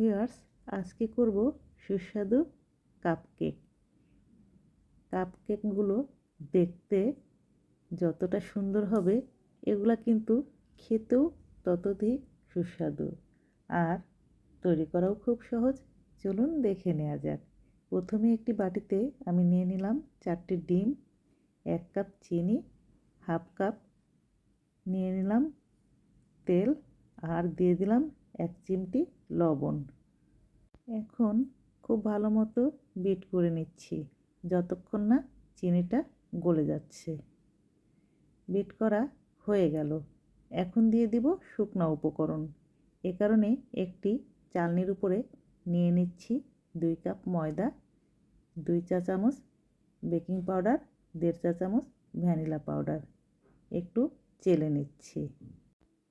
Viewers আজকে করব সুস্বাদু কাপকেক কাপকেকগুলো দেখতে যতটা সুন্দর হবে, এগুলা কিন্তু খেতেও ততধিক সুস্বাদু। আর তৈরি করাও খুব সহজ। চলুন দেখে নেওয়া যাক। প্রথমে একটি বাটিতে আমি নিয়ে নিলাম চারটি ডিম, এক কাপ চিনি, হাফ কাপ নিয়ে নিলাম তেল, আর দিয়ে দিলাম এক চিমটি লবণ। এখন খুব ভালো মতো বিট করে নিচ্ছি, যতক্ষণ না চিনিটা গলে যাচ্ছে। বিট করা হয়ে গেল। এখন দিয়ে দিব শুকনো উপকরণ। এ কারণে একটি চালনির উপরে নিয়ে নিচ্ছি দুই কাপ ময়দা, দুই চা চামচ বেকিং পাউডার, দেড় চা চামচ ভ্যানিলা পাউডার। একটু চেলে নিচ্ছি।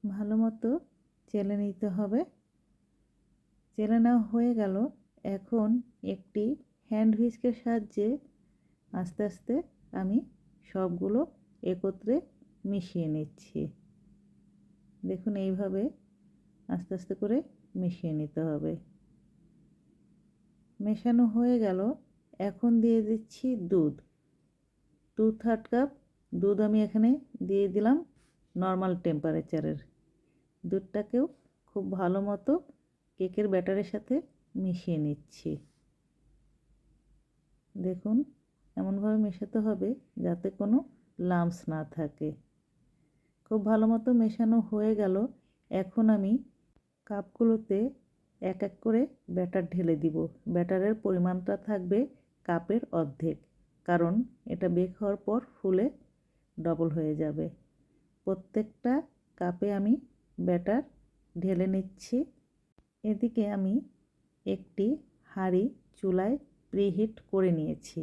ভালো মতো চেলে নিতে হবে। চেলে নেওয়া হয়ে গেল। এখন একটি হ্যান্ড হুইস্কের সাহায্যে আস্তে আস্তে আমি সবগুলো একত্রে মিশিয়ে নিচ্ছি। দেখুন এইভাবে আস্তে আস্তে করে মিশিয়ে নিতে হবে। মেশানো হয়ে গেল। এখন দিয়ে দিচ্ছি দুধ। টু থার্ড কাপ দুধ আমি এখানে দিয়ে দিলাম নর্মাল টেম্পারেচারের দুধটাকেও খুব ভালো মতো কেকের ব্যাটারের সাথে মিশিয়ে নিচ্ছি। দেখুন, এমনভাবে মেশাতে হবে যাতে কোনো লাম্পস না থাকে। খুব ভালো মতো মেশানো হয়ে গেল। এখন আমি কাপগুলোতে এক এক করে ব্যাটার ঢেলে দিব। ব্যাটারের পরিমাণটা থাকবে কাপের অর্ধেক, কারণ এটা বেক হওয়ার পর ফুলে ডবল হয়ে যাবে। প্রত্যেকটা কাপে আমি ব্যাটার ঢেলে নিচ্ছি। এদিকে আমি একটি হাঁড়ি চুলায় প্রিহিট করে নিয়েছি।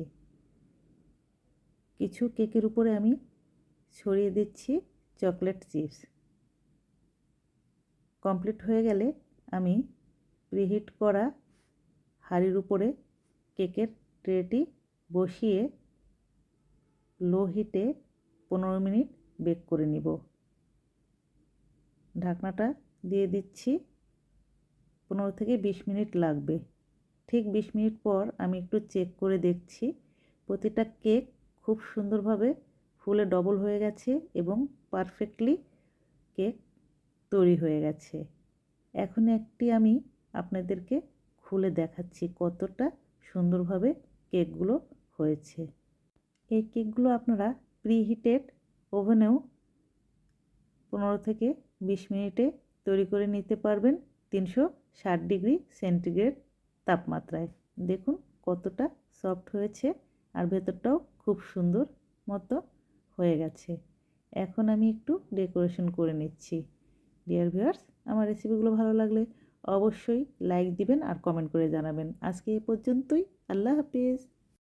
কিছু কেকের উপরে আমি ছড়িয়ে দিচ্ছি চকলেট চিপস। কমপ্লিট হয়ে গেলে আমি প্রিহিট করা হাঁড়ির উপরে কেকের ট্রেটি বসিয়ে লো হিটে পনেরো মিনিট বেক করে নিব। ঢাকনাটা দিয়ে দিচ্ছি। পনেরো থেকে বিশ মিনিট লাগবে। ঠিক বিশ মিনিট পর আমি একটু চেক করে দেখছি। প্রতিটা কেক খুব সুন্দরভাবে ফুলে ডবল হয়ে গেছে এবং পারফেক্টলি কেক তৈরি হয়ে গেছে। এখন একটি আমি আপনাদেরকে খুলে দেখাচ্ছি কতটা সুন্দরভাবে কেকগুলো হয়েছে। এই কেকগুলো আপনারা প্রিহিটেড ওভেনেও পনেরো থেকে বিশ মিনিটে তৈরি করে নিতে পারবেন। তিনশো ষাট ডিগ্রি সেন্টিগ্রেড তাপমাত্রায়। দেখুন কতটা সফট হয়েছে আর ভেতরটাও খুব সুন্দর মতো হয়ে গেছে। এখন আমি একটু ডেকোরেশন করে নিচ্ছি। ডিয়ার ভিউয়ার্স, আমার রেসিপিগুলো ভালো লাগলে অবশ্যই লাইক দিবেন আর কমেন্ট করে জানাবেন। আজকে এই পর্যন্তই। আল্লাহ হাফিজ।